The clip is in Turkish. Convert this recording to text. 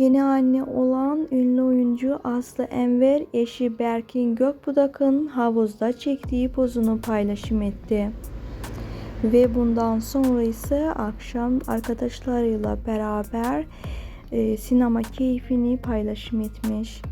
Yeni anne olan ünlü oyuncu Aslı Enver eşi Berkin Gökbudak'ın havuzda çektiği pozunu paylaşım etti. Ve bundan sonra ise akşam arkadaşlarıyla beraber e, sinema keyfini paylaşım etmiş.